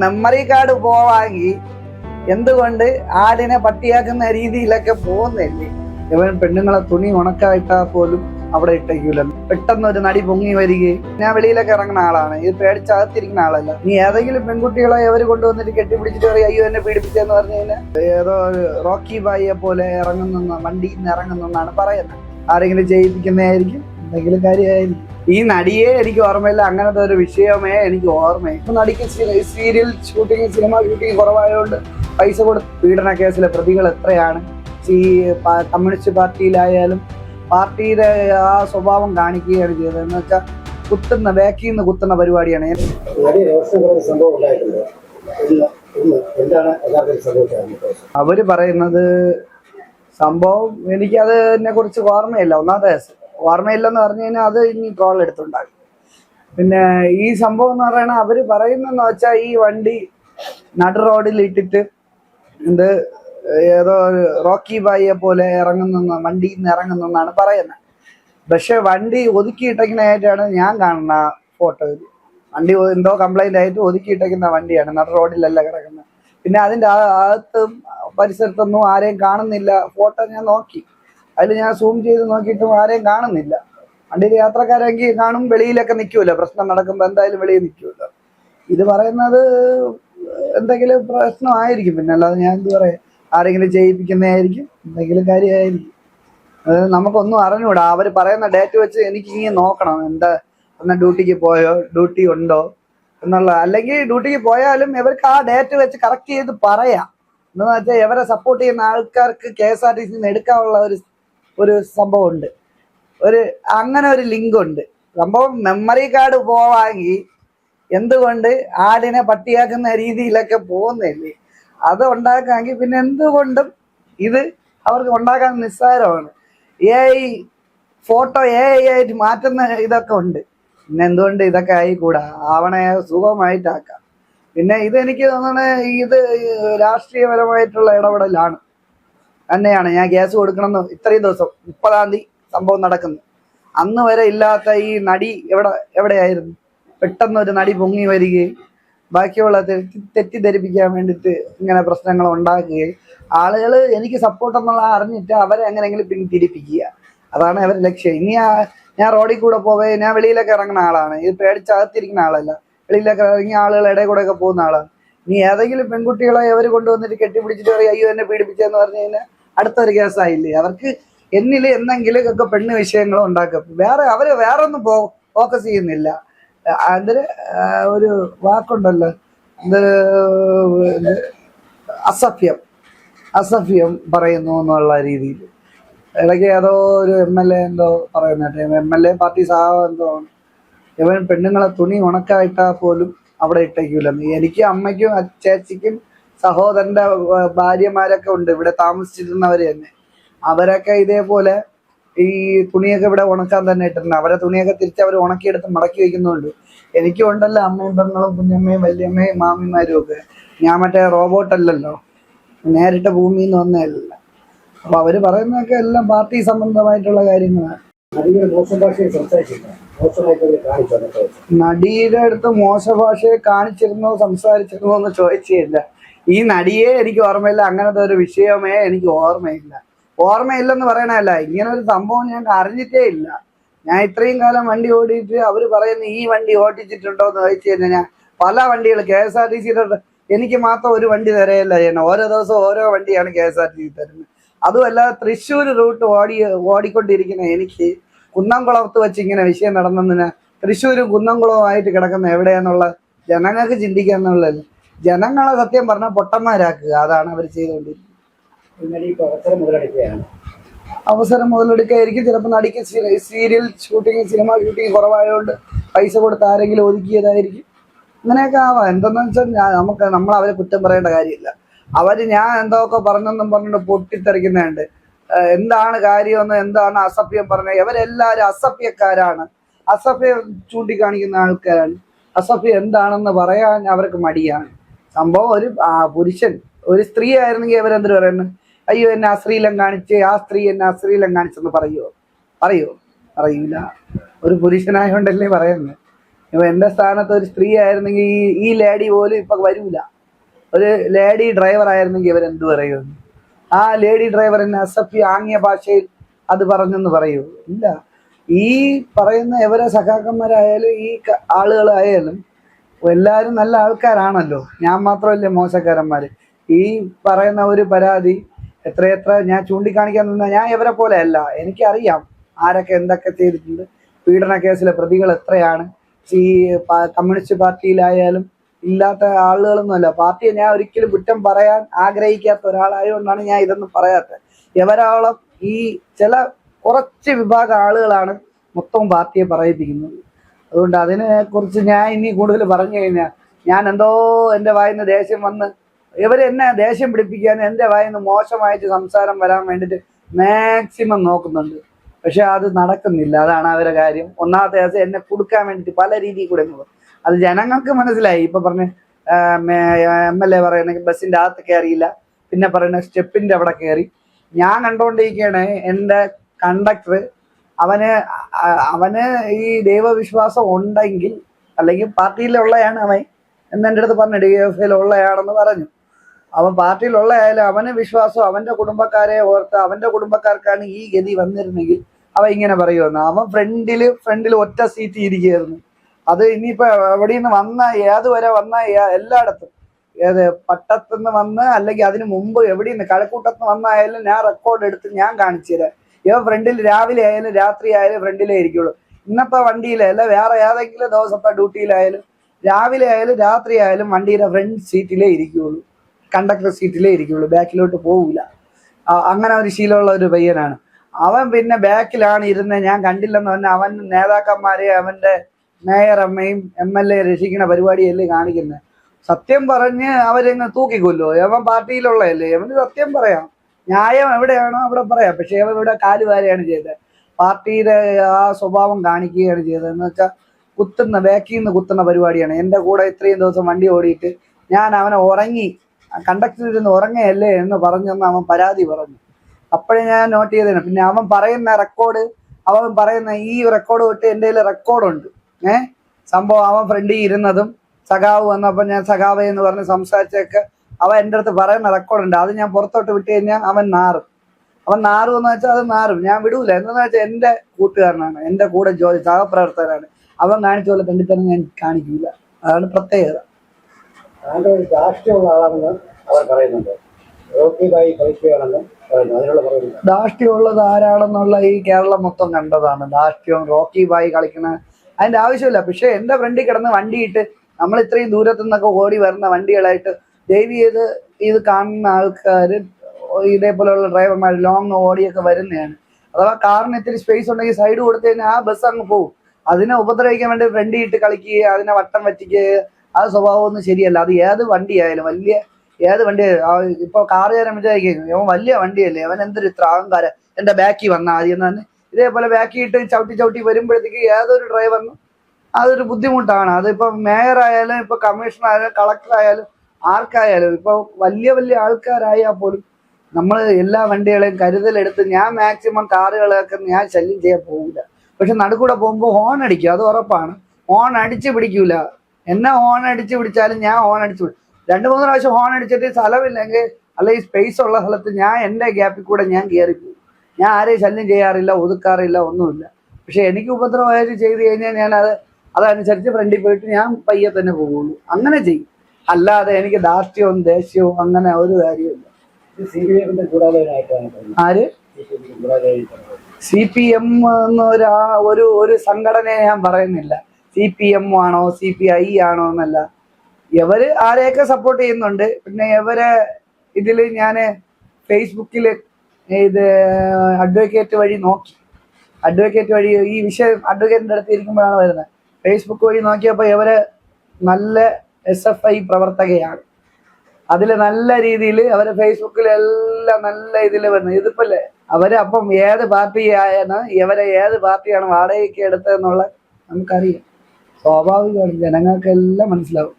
Memory card പോവാങ്കി എന്തുകൊണ്ട് ആടിനെ പട്ടിയാക്കുന്ന രീതിയിലൊക്കെ പോകുന്നില്ലേ? ഇവൻ പെണ്ണുങ്ങളെ തുണി ഉണക്കായിട്ടാ പോലും അവിടെ ഇട്ടേക്കൂല. പെട്ടെന്ന് ഒരു നടി പൊങ്ങി വരികയും ഞാൻ വെളിയിലൊക്കെ ഇറങ്ങുന്ന ആളാണ്. ഇത് പേടിച്ചകത്തിരിക്കുന്ന ആളല്ല. നീ ഏതെങ്കിലും പെൺകുട്ടികളെ അവർ കൊണ്ടുവന്നിട്ട് കെട്ടിപ്പിടിച്ചിട്ട് പറയും അയ്യോ എന്നെ പീഡിപ്പിച്ചെന്ന് പറഞ്ഞു കഴിഞ്ഞാൽ ഏതോ റോക്കി ബായിയെ പോലെ ഇറങ്ങുന്ന വണ്ടിയിൽ നിന്ന് ഇറങ്ങുന്നെന്നാണ് പറയുന്നത്. ആരെങ്കിലും ചെയ്യിപ്പിക്കുന്നതായിരിക്കും എന്തെങ്കിലും കാര്യമായിരിക്കും ഈ നടിയെ എനിക്ക് ഓർമ്മയില്ല. അങ്ങനത്തെ ഒരു വിഷയമേ എനിക്ക് ഓർമ്മയില്ല. ഇപ്പൊ നടിക്ക് സീരിയൽ ഷൂട്ടിങ് സിനിമ ഷൂട്ടിങ് കുറവായതുകൊണ്ട് പൈസ കൊടുത്ത് പീഡന കേസിലെ പ്രതികൾ എത്രയാണ്? ഈ കമ്മ്യൂണിസ്റ്റ് പാർട്ടിയിലായാലും പാർട്ടിയുടെ ആ സ്വഭാവം കാണിക്കുകയാണ് ചെയ്തത്. എന്ന് വെച്ചാൽ കുത്തുന്ന ബാക്കിൽ നിന്ന് കുത്തുന്ന പരിപാടിയാണ്. അവർ പറയുന്നത് സംഭവം എനിക്കത് എന്നെ കുറിച്ച് ഓർമ്മയില്ല. ഒന്നാമത്തെ കേസ്. ഓർമ്മയില്ലെന്ന് പറഞ്ഞു കഴിഞ്ഞാൽ അത് ഇനി ട്രോൾ എടുത്തുണ്ടാകും. പിന്നെ ഈ സംഭവം എന്ന് പറയണ അവർ പറയുന്നെന്ന് വെച്ചാൽ ഈ വണ്ടി നടു റോഡിൽ ഇട്ടിട്ട് എന്ത് ഏതോ റോക്കി ബായിയെ പോലെ ഇറങ്ങുന്ന വണ്ടിയിൽ നിന്ന് ഇറങ്ങുന്നെന്നാണ് പറയുന്നത് പക്ഷെ വണ്ടി ഒതുക്കിയിട്ടേക്കുന്നതായിട്ടാണ് ഞാൻ കാണുന്ന ഫോട്ടോയിൽ വണ്ടി എന്തോ കംപ്ലൈന്റ് ആയിട്ട് ഒതുക്കിയിട്ടേക്കുന്ന വണ്ടിയാണ് നട റോഡിലല്ല കിടക്കുന്നത്. പിന്നെ അതിന്റെ അകത്തും പരിസരത്തൊന്നും ആരെയും കാണുന്നില്ല ഫോട്ടോ ഞാൻ നോക്കി. അതിൽ ഞാൻ സൂം ചെയ്ത് നോക്കിയിട്ടും ആരെയും കാണുന്നില്ല. വണ്ടിയിൽ യാത്രക്കാരെങ്കിൽ കാണും വെളിയിലൊക്കെ നിൽക്കുമല്ലോ പ്രശ്നം നടക്കുമ്പോൾ എന്തായാലും വെളിയിൽ നിൽക്കുമല്ലോ ഇത് പറയുന്നത് എന്തെങ്കിലും പ്രശ്നമായിരിക്കും. പിന്നെ അല്ലാതെ ഞാൻ എന്ത് പറയാം? ആരെങ്കിലും ചെയ്യിപ്പിക്കുന്നതായിരിക്കും. എന്തെങ്കിലും കാര്യമായിരിക്കും. അത് നമുക്കൊന്നും അറിഞ്ഞൂടാ. അവർ പറയുന്ന ഡേറ്റ് വെച്ച് എനിക്ക് ഇങ്ങനെ നോക്കണം. എന്താ എന്നാ ഡ്യൂട്ടിക്ക് പോയോ? ഡ്യൂട്ടി ഉണ്ടോ? എന്നുള്ള അല്ലെങ്കിൽ ഡ്യൂട്ടിക്ക് പോയാലും ഇവർക്ക് ആ ഡേറ്റ് വെച്ച് കറക്റ്റ് ചെയ്ത് പറയാം. എന്താണെന്ന് വെച്ചാൽ ഇവരെ സപ്പോർട്ട് ചെയ്യുന്ന ആൾക്കാർക്ക് കെ എസ് ആർ ടി സിന്ന് എടുക്കാനുള്ള ഒരു ഒരു സംഭവം ഉണ്ട് ഒരു അങ്ങനെ ഒരു ലിങ്ക് ഉണ്ട് സംഭവം മെമ്മറി കാർഡ് പോവാങ്കി എന്തുകൊണ്ട് ആടിനെ പട്ടിയാക്കുന്ന രീതിയിലൊക്കെ പോകുന്നില്ലേ അത് ഉണ്ടാക്കാമെങ്കിൽ പിന്നെ എന്തുകൊണ്ടും ഇത് അവർക്ക് ഉണ്ടാക്കാൻ നിസ്സാരമാണ്. A I photo A I ആയിട്ട് മാറ്റുന്ന ഇതൊക്കെ ഉണ്ട്. പിന്നെ എന്തുകൊണ്ട് ഇതൊക്കെ ആയിക്കൂടാ? ആവണെ സുഖമായിട്ടാക്കാം. പിന്നെ ഇതെനിക്ക് തോന്നുന്നത് ഇത് രാഷ്ട്രീയപരമായിട്ടുള്ള ഇടപെടലാണ്. തന്നെയാണ്. ഞാൻ ഗ്യാസ് കൊടുക്കണമെന്ന് ഇത്രയും ദിവസം മുപ്പതാം തീയതി സംഭവം നടക്കുന്നു. അന്ന് വരെ ഇല്ലാത്ത ഈ നടി എവിടെ എവിടെയായിരുന്നു? പെട്ടെന്ന് ഒരു നടി പൊങ്ങി വരികയും ബാക്കിയുള്ള തെറ്റി തെറ്റിദ്ധരിപ്പിക്കാൻ വേണ്ടിയിട്ട് ഇങ്ങനെ പ്രശ്നങ്ങൾ ഉണ്ടാക്കുകയും ആളുകൾ എനിക്ക് സപ്പോർട്ട് എന്നുള്ള അറിഞ്ഞിട്ട് അവരെ എങ്ങനെയെങ്കിലും പിന്തിരിപ്പിക്കുക. അതാണ് അവരുടെ ലക്ഷ്യം. ഇനി ആ- ഞാൻ റോഡിൽ കൂടെ പോവേ ഞാൻ വെളിയിലൊക്കെ ഇറങ്ങുന്ന ആളാണ്. ഇത് പേടിച്ചകത്തിരിക്കുന്ന ആളല്ല. വെളിയിലൊക്കെ ഇറങ്ങി ആളുകൾ ഇടയിൽ കൂടെ ഒക്കെ പോകുന്ന ആളാണ്. ഇനി ഏതെങ്കിലും പെൺകുട്ടികളെ അവർ കൊണ്ടുവന്നിട്ട് കെട്ടിപ്പിടിച്ചിട്ട് പറയും അയ്യോ എന്നെ പീഡിപ്പിച്ചെന്ന് പറഞ്ഞു കഴിഞ്ഞാൽ അടുത്തൊരു കേസായില്ലേ? അവർക്ക് എന്നിൽ എന്തെങ്കിലും ഒക്കെ പെണ്ണ് വിഷയങ്ങളോ ഉണ്ടാക്കും വേറെ അവർ വേറെ ഒന്നും പോ ഫോക്കസ് ചെയ്യുന്നില്ല. അതിന് ഒരു വാക്കുണ്ടല്ലോ. അസഭ്യം. അസഭ്യം പറയുന്നു എന്നുള്ള രീതിയിൽ ഇടയ്ക്ക് ഏതോ ഒരു എം എൽ എ എന്തോ പറയുന്നേ. എം എൽ എ പാർട്ടി സാഹ എന്തോ ഇവൻ പെണ്ണുങ്ങളെ തുണി ഉണക്കായിട്ടാ പോലും അവിടെ ഇട്ടേക്കൂലെന്ന് എനിക്കും അമ്മയ്ക്കും ചേച്ചിക്കും സഹോദരന്റെ ഭാര്യമാരൊക്കെ ഉണ്ട്. ഇവിടെ താമസിച്ചിരുന്നവർ തന്നെ. അവരൊക്കെ ഇതേപോലെ ഈ തുണിയൊക്കെ ഇവിടെ ഉണക്കാൻ തന്നെ ഇട്ടിട്ടുണ്ട്. അവരെ തുണിയൊക്കെ തിരിച്ച് അവർ ഉണക്കിയെടുത്ത് മടക്കി വെക്കുന്നുണ്ട്. എനിക്കും ഉണ്ടല്ലോ അമ്മയും പെങ്ങളും കുഞ്ഞമ്മയും വല്യമ്മയും മാമിമാരും ഒക്കെ. ഞാൻ മറ്റേ റോബോട്ട് അല്ലല്ലോ. നേരിട്ട് ഭൂമിയിൽ നിന്ന് വന്നതല്ല. അപ്പൊ അവർ പറയുന്നതൊക്കെ എല്ലാം പാർട്ടി സംബന്ധമായിട്ടുള്ള കാര്യങ്ങളാണ്. നടിയുടെ അടുത്ത് മോശ ഭാഷയെ കാണിച്ചിരുന്നോ സംസാരിച്ചിരുന്നോ എന്ന് ചോദിച്ചില്ല ഈ നടിയെ എനിക്ക് ഓർമ്മയില്ല അങ്ങനത്തെ ഒരു വിഷയമേ എനിക്ക് ഓർമ്മയില്ല. ഓർമ്മയില്ലെന്ന് പറയണല്ല ഇങ്ങനെ ഒരു സംഭവം ഞാൻ അറിഞ്ഞിട്ടേ ഇല്ല. ഞാൻ ഇത്രയും കാലം വണ്ടി ഓടിയിട്ട് അവർ പറയുന്ന ഈ വണ്ടി ഓടിച്ചിട്ടുണ്ടോ എന്ന് ചോദിച്ചു കഴിഞ്ഞാൽ ഞാൻ പല വണ്ടികൾ കെ എസ് ആർ ടി സിയുടെ എനിക്ക് മാത്രം ഒരു വണ്ടി തരയല്ല ചെയ്യണം ഓരോ ദിവസം ഓരോ വണ്ടിയാണ് K S R T C തരുന്നത്. അതുമല്ല തൃശ്ശൂർ റൂട്ട് ഓടി ഓടിക്കൊണ്ടിരിക്കുന്ന എനിക്ക് കുന്നംകുളത്ത് വെച്ച് ഇങ്ങനെ വിഷയം നടന്നതിന് തൃശ്ശൂരും കുന്നംകുളവും ആയിട്ട് കിടക്കുന്ന എവിടെയാന്നുള്ള ജനങ്ങൾക്ക് ചിന്തിക്കാന്നുള്ളത് ജനങ്ങളെ സത്യം പറഞ്ഞാൽ പൊട്ടന്മാരാക്കുക. അതാണ് അവർ ചെയ്തുകൊണ്ടിരിക്കുന്നത് അവസരം മുതലെടുക്കുകയാണ്. അവസരം മുതലെടുക്കായിരിക്കും. ചിലപ്പോൾ നടിക്ക് സീരിയൽ ഷൂട്ടിങ് സിനിമ ഷൂട്ടിങ് കുറവായതുകൊണ്ട് പൈസ കൊടുത്ത് ആരെങ്കിലും ഒതുക്കിയതായിരിക്കും. അങ്ങനെയൊക്കെ ആവാം. എന്തെന്ന് വെച്ചാൽ ഞാൻ നമുക്ക് നമ്മൾ അവരെ കുറ്റം പറയേണ്ട കാര്യമില്ല. അവർ ഞാൻ എന്തൊക്കെ പറഞ്ഞെന്നും പറഞ്ഞിട്ട് പൊട്ടിത്തെറിക്കുന്നുണ്ട് എന്താണ് കാര്യമെന്ന് എന്താണ് അസഭ്യം പറഞ്ഞത്? ഇവരെല്ലാവരും അസഭ്യക്കാരാണ്. അസഭ്യം ചൂണ്ടിക്കാണിക്കുന്ന ആൾക്കാരാണ്. അസഭ്യം എന്താണെന്ന് പറയാൻ അവർക്ക് മടിയാണ്. സംഭവം ഒരു പുരുഷൻ ഒരു സ്ത്രീ ആയിരുന്നെങ്കിൽ അവരെന്തിനു പറയുന്നു? അയ്യോ എന്നെ അശ്രീലം കാണിച്ച് ആ സ്ത്രീ എന്നെ അശ്രീലം കാണിച്ചെന്ന് പറയുമോ പറയോ പറയൂല ഒരു പുരുഷനായോണ്ടല്ലേ പറയുന്നത് ഇപ്പൊ എന്റെ സ്ഥാനത്ത് ഒരു സ്ത്രീ ആയിരുന്നെങ്കിൽ ഈ ഈ ലേഡി പോലും ഇപ്പൊ വരൂല. ഒരു ലേഡി ഡ്രൈവർ ആയിരുന്നെങ്കിൽ ഇവരെന്ത് പറയുമെന്ന് ആ ലേഡി ഡ്രൈവർ എന്നെ അസഫി ആംഗ്യ ഭാഷയിൽ അത് പറഞ്ഞെന്ന് പറയൂ ഇല്ല. ഈ പറയുന്ന എവരെ സഖാക്കന്മാരായാലും ഈ ആളുകളായാലും എല്ലാവരും നല്ല ആൾക്കാരാണല്ലോ. ഞാൻ മാത്രമല്ലേ മോശക്കാരന്മാർ ഈ പറയുന്ന ഒരു പരാതി എത്രയെത്ര ഞാൻ ചൂണ്ടിക്കാണിക്കാൻ നിന്ന ഞാൻ ഇവരെ പോലെ അല്ല എനിക്കറിയാം ആരൊക്കെ എന്തൊക്കെ ചെയ്തിട്ടുണ്ട്. പീഡന കേസിലെ പ്രതികൾ എത്രയാണ്. ഈ കമ്മ്യൂണിസ്റ്റ് പാർട്ടിയിലായാലും ഇല്ലാത്ത ആളുകളൊന്നുമല്ല പാർട്ടിയെ ഞാൻ ഒരിക്കലും കുറ്റം പറയാൻ ആഗ്രഹിക്കാത്ത ഒരാളായതുകൊണ്ടാണ് ഞാൻ ഇതൊന്നും പറയാത്തത്. എവരാളം ഈ ചില കുറച്ച് വിഭാഗം ആളുകളാണ് മൊത്തം പാർട്ടിയെ പറയിപ്പിക്കുന്നത്. അതുകൊണ്ട് അതിനെ കുറിച്ച് ഞാൻ ഇനി കൂടുതൽ പറഞ്ഞു കഴിഞ്ഞാൽ ഞാൻ എന്തോ എന്റെ വായിന്ന് ദേഷ്യം വന്ന് ഇവരെന്നെ ദേഷ്യം പിടിപ്പിക്കാൻ എന്റെ വായിന്ന് മോശമായിട്ട് സംസാരം വരാൻ വേണ്ടിയിട്ട് മാക്സിമം നോക്കുന്നുണ്ട്. പക്ഷെ അത് നടക്കുന്നില്ല. അതാണ് അവരുടെ കാര്യം. ഒന്നാമത്തെ ദിവസം എന്നെ കൊടുക്കാൻ വേണ്ടിയിട്ട് പല രീതിയിൽ കൂടെ അത് ജനങ്ങൾക്ക് മനസ്സിലായി. ഇപ്പൊ പറഞ്ഞ എം എൽ എ പറയുന്ന ബസ്സിന്റെ അകത്ത് കയറിയില്ല. പിന്നെ പറയുന്ന സ്റ്റെപ്പിന്റെ അവിടെ കയറി. ഞാൻ കണ്ടുകൊണ്ടിരിക്കുകയാണ് എന്റെ കണ്ടക്ടർ അവന് അവന് ഈ ദൈവവിശ്വാസം ഉണ്ടെങ്കിൽ അല്ലെങ്കിൽ പാർട്ടിയിലുള്ളയാണ് അവൻ എന്ന് എന്റെ അടുത്ത് പറഞ്ഞു ഡി എഫ് ഉള്ളയാണെന്ന് പറഞ്ഞു. അവൻ പാർട്ടിയിലുള്ളയായാലും അവന് വിശ്വാസം അവന്റെ കുടുംബക്കാരെ ഓർത്ത് അവന്റെ കുടുംബക്കാർക്കാണ് ഈ ഗതി വന്നിരുന്നെങ്കിൽ അവൻ ഇങ്ങനെ പറയുമെന്ന്. അവൻ ഫ്രണ്ടിൽ ഫ്രണ്ടിൽ ഒറ്റ സീറ്റ് ഇരിക്കുകയായിരുന്നു. അത് ഇനിയിപ്പോ എവിടെ നിന്ന് വന്ന ഏത് വരെ വന്ന എല്ലായിടത്തും. ഏത് പട്ടത്തുനിന്ന് വന്ന് അല്ലെങ്കിൽ അതിന് മുമ്പ് എവിടെ നിന്ന് കഴക്കൂട്ടത്ത് വന്നായാലും ഞാൻ റെക്കോർഡ് എടുത്ത് ഞാൻ കാണിച്ചു തരാം ഇവ ഫ്രണ്ടിൽ രാവിലെ ആയാലും രാത്രി ആയാലും ഫ്രണ്ടിലേ ഇരിക്കുള്ളൂ. ഇന്നത്തെ വണ്ടിയിലല്ല വേറെ ഏതെങ്കിലും ദിവസത്തെ ഡ്യൂട്ടിയിലായാലും രാവിലെ ആയാലും രാത്രി ആയാലും വണ്ടിയുടെ ഫ്രണ്ട് സീറ്റിലേ ഇരിക്കുകയുള്ളൂ കണ്ടക്ടർ സീറ്റിലേ ഇരിക്കുകയുള്ളൂ ബാക്കിലോട്ട് പോവില്ല അങ്ങനെ ഒരു ശീലമുള്ള ഒരു പയ്യനാണ്. അവൻ പിന്നെ ബാക്കിലാണ് ഇരുന്നത് ഞാൻ കണ്ടില്ലെന്ന് പറഞ്ഞാൽ അവൻ നേതാക്കന്മാരെ അവന്റെ മേയർ അമ്മയും എം എൽ എ രക്ഷിക്കുന്ന പരിപാടിയല്ലേ കാണിക്കുന്നത് സത്യം പറഞ്ഞ് അവരങ്ങ് തൂക്കിക്കൊല്ലോ അവൻ പാർട്ടിയിലുള്ളതല്ലേ? അവന് സത്യം പറയാം. ന്യായം എവിടെയാണോ അവിടെ പറയാം. പക്ഷെ അവൻ ഇവിടെ കാലുവാരെയാണ് ചെയ്തത്. പാർട്ടിയുടെ ആ സ്വഭാവം കാണിക്കുകയാണ് ചെയ്തത്. എന്ന് വെച്ചാൽ കുത്തുന്ന ബാക്കിൽ നിന്ന് കുത്തുന്ന പരിപാടിയാണ്. എന്റെ കൂടെ ഇത്രയും ദിവസം വണ്ടി ഓടിയിട്ട് ഞാൻ അവനെ ഉറങ്ങി കണ്ടക്ടർ ഇരുന്ന് ഉറങ്ങയല്ലേ എന്ന് പറഞ്ഞെന്ന് അവൻ പരാതി പറഞ്ഞു. അപ്പോഴേ ഞാൻ നോട്ട് ചെയ്തതാണ് പിന്നെ അവൻ പറയുന്ന റെക്കോർഡ് അവൻ പറയുന്ന ഈ റെക്കോർഡ് തൊട്ട് എന്റെ കയ്യിൽ റെക്കോർഡുണ്ട് ഏഹ് സംഭവം അവൻ ഫ്രണ്ടിൽ ഇരുന്നതും സഖാവ് വന്നപ്പോൾ ഞാൻ സഖാവ് എന്ന് പറഞ്ഞ് സംസാരിച്ചൊക്കെ അവൻ എന്റെ അടുത്ത് പറയുന്ന റെക്കോർഡുണ്ട് അത് ഞാൻ പുറത്തോട്ട് വിട്ട് കഴിഞ്ഞാൽ അവൻ നാറും. അവൻ നാറും എന്ന് വെച്ചാൽ അത് നാറും. ഞാൻ വിടൂല. എന്താണെന്ന് വെച്ചാൽ എന്റെ കൂട്ടുകാരനാണ്. എന്റെ കൂടെ ജോലി സഹപ്രവർത്തകനാണ്. അവൻ കാണിച്ച പോലെ കണ്ടിത്തന്നെ ഞാൻ കാണിക്കില്ല അതാണ് പ്രത്യേകത. ആളാണെന്ന് അവർ പറയുന്നുണ്ട്. പറയുന്നത് ധാർഷ്ട്യമുള്ളത് ആരാണെന്നുള്ള ഈ കേരളം മൊത്തം കണ്ടതാണ്. ദാഷ്ട്യം റോക്കി ബായി കളിക്കണ അതിന്റെ ആവശ്യമില്ല. പക്ഷെ എന്റെ ഫ്രണ്ടിൽ കിടന്ന് വണ്ടിയിട്ട് നമ്മൾ ഇത്രയും ദൂരത്തു നിന്നൊക്കെ ഓടി വരുന്ന വണ്ടികളായിട്ട് ദയവ് ചെയ്ത് ഇത് കാണുന്ന ആൾക്കാർ ഇതേപോലെയുള്ള ഡ്രൈവർമാർ ലോങ് ഓടിയൊക്കെ വരുന്നതാണ്. അഥവാ കാറിന് ഇത്തിരി സ്പേസ് ഉണ്ടെങ്കിൽ സൈഡ് കൊടുത്തു കഴിഞ്ഞാൽ ആ ബസ് അങ്ങ് പോകും അതിനെ ഉപദ്രവിക്കാൻ വേണ്ടി ഫ്രണ്ട് ഇട്ട് കളിക്കുക അതിനെ വട്ടം വറ്റിക്കുക ആ സ്വഭാവമൊന്നും ശരിയല്ല. അത് ഏത് വണ്ടിയായാലും വലിയ ഏത് വണ്ടി ഇപ്പൊ കാറുകാരൻ വിചാരിക്കും അവൻ വലിയ വണ്ടിയല്ലേ അവൻ എന്തൊരു ഇത്ര അഹങ്കാരം എന്റെ ബാക്കിൽ വന്നാൽ ആദ്യം തന്നെ ഇതേപോലെ ബാക്കിൽ ഇട്ട് ചവിട്ടി ചവിട്ടി വരുമ്പോഴത്തേക്ക് ഏതൊരു ഡ്രൈവറിനും അതൊരു ബുദ്ധിമുട്ടാണ്. അതിപ്പോ മേയർ ആയാലും ഇപ്പൊ കമ്മീഷണർ ആയാലും കളക്ടർ ആയാലും ആർക്കായാലും ഇപ്പൊ വലിയ വലിയ ആൾക്കാരായാൽ പോലും നമ്മൾ എല്ലാ വണ്ടികളെയും കരുതലെടുത്ത് ഞാൻ മാക്സിമം കാറുകളൊക്കെ ഞാൻ ശല്യം ചെയ്യാൻ പോകില്ല പക്ഷെ നടുക്കൂടെ പോകുമ്പോൾ ഹോൺ അടിക്കും അത് ഉറപ്പാണ്. ഹോൺ അടിച്ച് പിടിക്കൂല. എന്നെ ഹോൺ അടിച്ച് പിടിച്ചാലും ഞാൻ ഹോൺ അടിച്ച് പിടിക്കും രണ്ട് മൂന്ന് പ്രാവശ്യം ഹോൺ അടിച്ചിട്ട് സ്ഥലമില്ലെങ്കിൽ അല്ലെങ്കിൽ സ്പേസ് ഉള്ള സ്ഥലത്ത് ഞാൻ എന്റെ ഗ്യാപ്പിൽ കൂടെ ഞാൻ കയറിപ്പോകും ഞാൻ ആരെയും ശല്യം ചെയ്യാറില്ല ഒതുക്കാറില്ല ഒന്നുമില്ല. പക്ഷെ എനിക്ക് ഉപദ്രവമായിട്ട് ചെയ്ത് കഴിഞ്ഞാൽ ഞാൻ അത് അതനുസരിച്ച് ഫ്രണ്ടിൽ പോയിട്ട് ഞാൻ പയ്യെ തന്നെ പോകുള്ളൂ അങ്ങനെ ചെയ്യും. അല്ലാതെ എനിക്ക് ധാർഷ്ട്യവും ദേഷ്യവും അങ്ങനെ ഒരു കാര്യമില്ല ആര്? സി പി എം എന്നൊരു ഒരു ഒരു സംഘടനയെ ഞാൻ പറയുന്നില്ല. സി പി എം ആണോ സി പി ഐ ആണോ എന്നല്ല. ഇവർ ആരെയൊക്കെ സപ്പോർട്ട് ചെയ്യുന്നുണ്ട്. പിന്നെ ഇവരെ ഇതിൽ ഞാൻ ഫേസ്ബുക്കിൽ ഇത് അഡ്വക്കേറ്റ് വഴി നോക്കി. അഡ്വക്കേറ്റ് വഴി ഈ വിഷയം അഡ്വക്കേറ്റിന്റെ അടുത്ത് ഇരിക്കുമ്പോഴാണ് വരുന്നത്. ഫേസ്ബുക്ക് വഴി നോക്കിയപ്പോൾ ഇവരെ നല്ല എസ് എഫ് ഐ പ്രവർത്തകയാണ്. അതിൽ നല്ല രീതിയിൽ അവരെ ഫേസ്ബുക്കിൽ എല്ലാം നല്ല ഇതിൽ വരുന്നത് ഇതിപ്പല്ലേ? അവർ അപ്പം ഏത് പാർട്ടി ആയാണ് ഇവരെ ഏത് പാർട്ടിയാണ് വാടകയ്ക്ക് എടുത്തതെന്നുള്ള നമുക്കറിയാം. സ്വാഭാവികമാണ് ജനങ്ങൾക്കെല്ലാം മനസ്സിലാവും.